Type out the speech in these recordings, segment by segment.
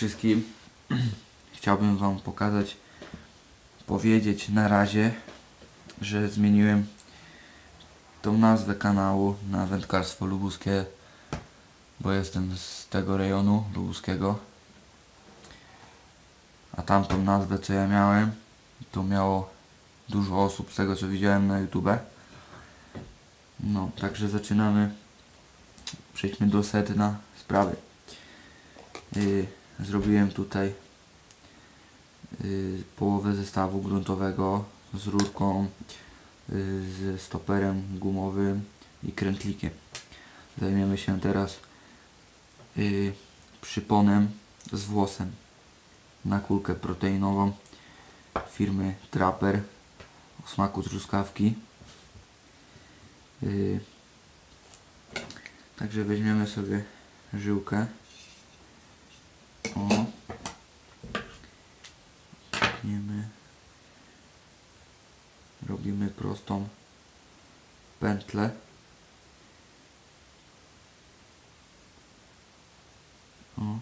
wszystkim chciałbym Wam pokazać, powiedzieć na razie, że zmieniłem tą nazwę kanału na Wędkarstwo Lubuskie, bo jestem z tego rejonu lubuskiego. A tamtą nazwę co ja miałem, to miało dużo osób z tego co widziałem na YouTube. No, także zaczynamy. Przejdźmy do sedna sprawy. Yy, zrobiłem tutaj yy, połowę zestawu gruntowego z rurką, yy, ze stoperem gumowym i krętlikiem. Zajmiemy się teraz yy, przyponem z włosem na kulkę proteinową firmy Trapper o smaku truskawki. Yy, Także weźmiemy sobie żyłkę. Tniemy. Robimy prostą pętlę. O.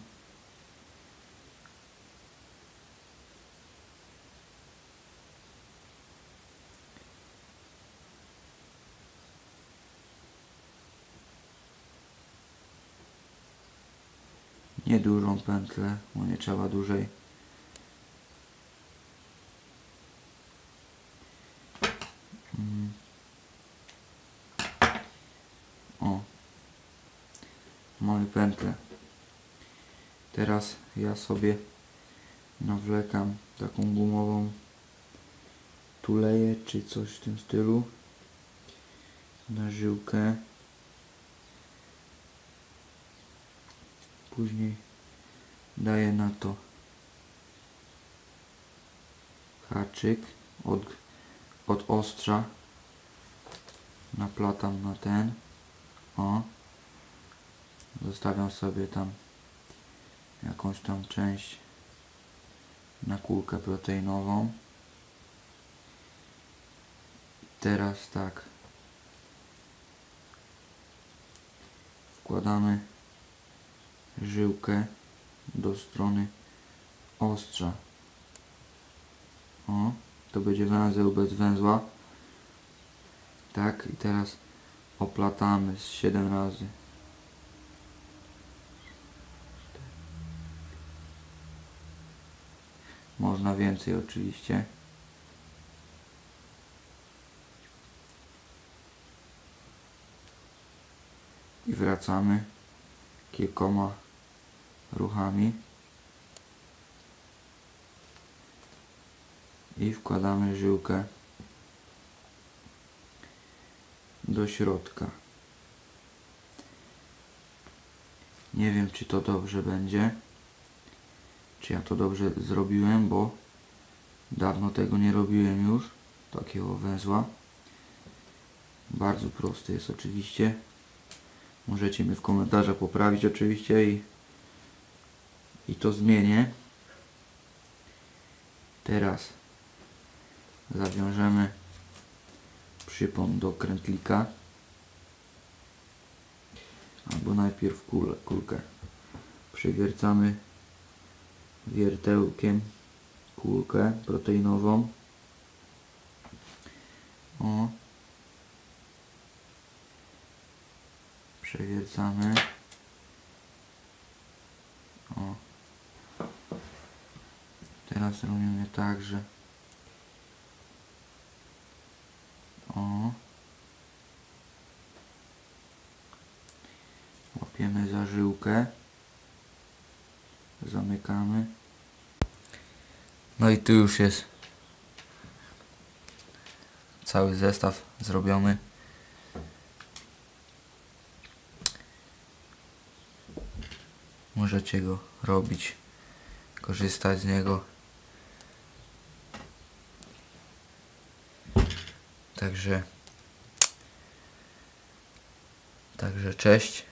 Niedużą pętlę, bo nie trzeba dłużej. Mm. O. Mamy pętlę. Teraz ja sobie nawlekam taką gumową tuleję czy coś w tym stylu na żyłkę. Później daję na to haczyk od, od ostrza. Naplatam na ten. O. Zostawiam sobie tam jakąś tam część na kulkę proteinową. Teraz tak. Wkładamy żyłkę do strony ostrza. O, to będzie węzeł bez węzła. Tak, i teraz oplatamy z 7 razy. Można więcej oczywiście. I wracamy kilkoma ruchami i wkładamy żyłkę do środka. Nie wiem czy to dobrze będzie, czy ja to dobrze zrobiłem, bo dawno tego nie robiłem już, takiego węzła. Bardzo prosty jest oczywiście. Możecie mnie w komentarzach poprawić oczywiście i, i to zmienię. Teraz zawiążemy przypon do krętlika. Albo najpierw kulkę. Przewiercamy wiertełkiem kulkę proteinową. O. Przewiercamy. O. Teraz robimy tak, że o. Łapiemy za żyłkę. Zamykamy. No i tu już jest cały zestaw zrobiony. Możecie go robić, korzystać z niego. Także Także cześć.